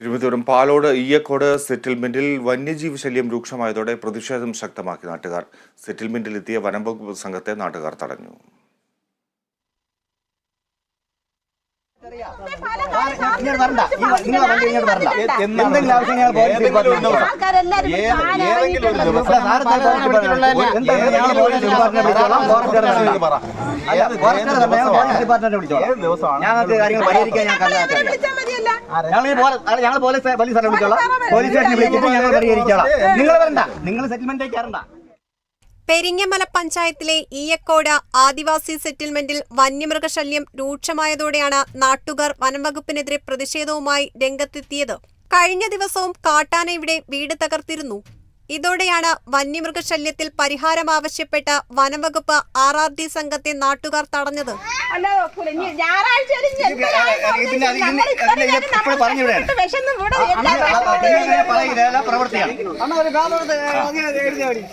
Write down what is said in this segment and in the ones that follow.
തിരുവനന്തപുരം പാലോട് ഈയക്കോട് സെറ്റിൽമെന്റിൽ വന്യജീവി ശല്യം രൂക്ഷമായതോടെ പ്രതിഷേധം ശക്തമാക്കി നാട്ടുകാർ. സെറ്റിൽമെന്റിലെത്തിയ വനം വകുപ്പ് സംഘത്തെ നാട്ടുകാർ തടഞ്ഞു. എന്തെങ്കിലും ആവശ്യം ഞങ്ങൾ ഞങ്ങൾക്ക് കാര്യങ്ങൾ പരിഹരിക്കാൻ ഞാൻ അല്ലാത്ത അറിയാം വിളിച്ചാൽ മതിയല്ല. ഞങ്ങൾ ഈ പോലീസ് അല്ല, ഞങ്ങൾ പോലീസ് പോലീസിനെ വിളിച്ചോളാം. പോലീസ് സ്റ്റേഷനിൽ വിളിച്ചിട്ട് ഞങ്ങൾ പരിഹരിച്ചോളാം. നിങ്ങൾ വരണ്ട. നിങ്ങൾ സെറ്റിൽമെന്റിലേക്ക് പെരിങ്ങമല പഞ്ചായത്തിലെ ഈയക്കോട് ആദിവാസി സെറ്റിൽമെന്റിൽ വന്യമൃഗശല്യം രൂക്ഷമായതോടെയാണ് നാട്ടുകാർ വനംവകുപ്പിനെതിരെ പ്രതിഷേധവുമായി രംഗത്തെത്തിയത്. കഴിഞ്ഞ ദിവസവും കാട്ടാന ഇവിടെ വീട് തകർത്തിരുന്നു. ഇതോടെയാണ് വന്യമൃഗശല്യത്തിൽ പരിഹാരം ആവശ്യപ്പെട്ട് വനംവകുപ്പ് ആർ ആർ ഡി സംഘത്തെ നാട്ടുകാർ തടഞ്ഞത്. പിന്നെ പ്രവൃത്തിയാണ്.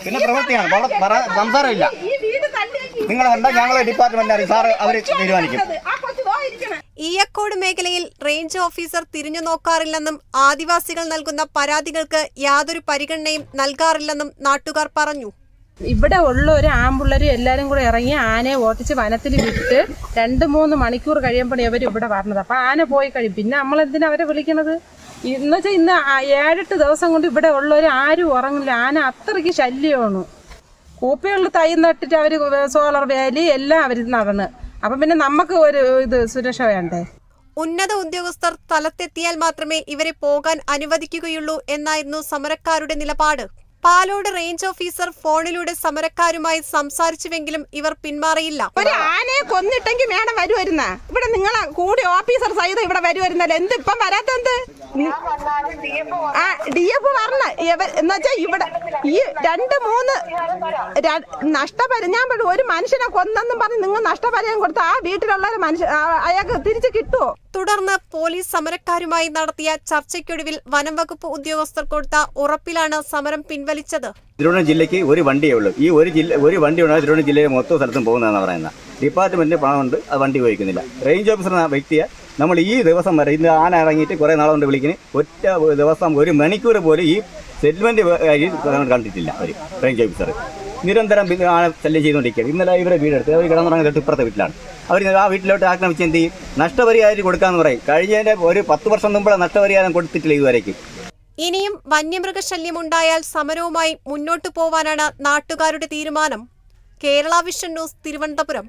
പിന്നെ പ്രവൃത്തിയാണ്. വളരെ പറ- സംസാരമില്ല. ഈ വീട് തള്ളിയാക്കി നിങ്ങൾ കണ്ട ഞങ്ങളെ ഡിപ്പാർട്ട്മെന്റ് സാറ് അവർ തീരുമാനിക്കും. ഈയക്കോട് മേഖലയിൽ റേഞ്ച് ഓഫീസർ തിരിഞ്ഞു നോക്കാറില്ലെന്നും ആദിവാസികൾ നൽകുന്ന പരാതികൾക്ക് യാതൊരു പരിഗണനയും നൽകാറില്ലെന്നും നാട്ടുകാർ പറഞ്ഞു. ഇവിടെ ഉള്ള ഒരു ആമ്പിള്ളേരും എല്ലാരും കൂടെ ഇറങ്ങി ആനയെ ഓട്ടിച്ച് വനത്തിൽ വിട്ട് രണ്ട് മൂന്ന് മണിക്കൂർ കഴിയുമ്പോൾ അവർ ഇവിടെ വരണത്. അപ്പൊ ആന പോയി കഴിയും. പിന്നെ നമ്മൾ എന്തിനാ അവരെ വിളിക്കണത്? എന്ന് വെച്ചാൽ ഇന്ന് ഏഴെട്ട് ദിവസം കൊണ്ട് ഇവിടെ ഉള്ളവർ ആരും ഉറങ്ങില്ല ആന അത്രയ്ക്ക് ശല്യമാണ്. കൂപ്പികളിൽ തൈ നട്ടിട്ട് അവർ സോളർ വേലി എല്ലാം അവർ നടന്ന്. അപ്പം പിന്നെ നമുക്ക് ഒരു ഇത് സുരക്ഷ വേണ്ടേ? ഉന്നത ഉദ്യോഗസ്ഥർ സ്ഥലത്തെത്തിയാൽ മാത്രമേ ഇവരെ പോകാൻ അനുവദിക്കുകയുള്ളൂ എന്നായിരുന്നു സമരക്കാരുടെ നിലപാട്. പാലോട് റേഞ്ച് ഓഫീസർ ഫോണിലൂടെ സമരക്കാരുമായി സംസാരിച്ചുവെങ്കിലും ഇവർ പിന്മാറിയില്ല. ഒരു ആനയെ കൊന്നിട്ടെങ്കിൽ മേഡം വരുമായിരുന്ന ഇവിടെ നിങ്ങളെ കൂടി ഓഫീസർ സഹിതം ഇവിടെ വരുമായിരുന്നല്ലോ എന്ത് ഇപ്പം വരാത്തെന്ത് ആ ഡി എഫ് പറഞ്ഞ എന്ന് വെച്ചാൽ ഇവിടെ ഈ രണ്ട് മൂന്ന് നഷ്ടപരി ഞാൻ പറഞ്ഞു ഒരു മനുഷ്യനെ കൊന്നെന്നും പറഞ്ഞ് നിങ്ങൾ നഷ്ടപരിഹാരം കൊടുത്ത ആ വീട്ടിലുള്ള ഒരു മനുഷ്യ അയാൾക്ക് തിരിച്ചു കിട്ടുമോ തുടർന്ന് പോലീസ് സമരക്കാരുമായി നടത്തിയ ചർച്ചയ്ക്കൊടുവിൽ വനം വകുപ്പ് ഉദ്യോഗസ്ഥർ കൊടുത്ത ഉറപ്പിലാണ് സമരം പിൻവലിച്ചത്. തിരുവനന്തപുരം ജില്ലയ്ക്ക് ഒരു വണ്ടിയേ ഉള്ളൂ. ഈ ഒരു ജില്ല ഒരു വണ്ടി ഉണ്ടാകും തിരുവനന്തപുരം ജില്ലയിലെ മൊത്തം സ്ഥലത്തും പോകുന്നതെന്ന് പറയുന്നത്. ഡിപ്പാർട്ട്മെന്റിന് പണമുണ്ട് അത് വണ്ടി ഉപയോഗിക്കുന്നില്ല. റേഞ്ച് ഓഫീസർ എന്ന വ്യക്തിയെ നമ്മൾ ഈ ദിവസം വരെ ഇന്ന് ആന ഇറങ്ങിയിട്ട് കുറേ നാളുകൊണ്ട് വിളിക്കുന്നത് ഒറ്റ ദിവസം ഒരു മണിക്കൂർ പോലും ഈ സെറ്റിൽമെന്റ് കണ്ടിട്ടില്ല അവർ റേഞ്ച് ഓഫീസർ നിരന്തരം ആന ശല്യം ചെയ്തുകൊണ്ടിരിക്കുകയാണ്. ഇന്നലെ ഇവരെ വീടെടുത്ത് അവർ കിടന്നുറങ്ങുന്ന തൊട്ടിപ്പുറത്തെ വീട്ടിലാണ്. അവർ ആ വീട്ടിലോട്ട് ആക്രമിച്ച് എന്ത് ചെയ്യും? നഷ്ടപരിഹാരം കൊടുക്കാമെന്ന് പറയും. കഴിഞ്ഞതിന്റെ ഒരു പത്ത് വർഷം മുമ്പുള്ള നഷ്ടപരിഹാരം കൊടുത്തിട്ടില്ല ഇതുവരേക്ക്. ഇനിയും വന്യമൃഗശല്യം ഉണ്ടായാൽ സമരവുമായി മുന്നോട്ടു പോവാനാണ് നാട്ടുകാരുടെ തീരുമാനം. Kerala vision news Thiruvananthapuram.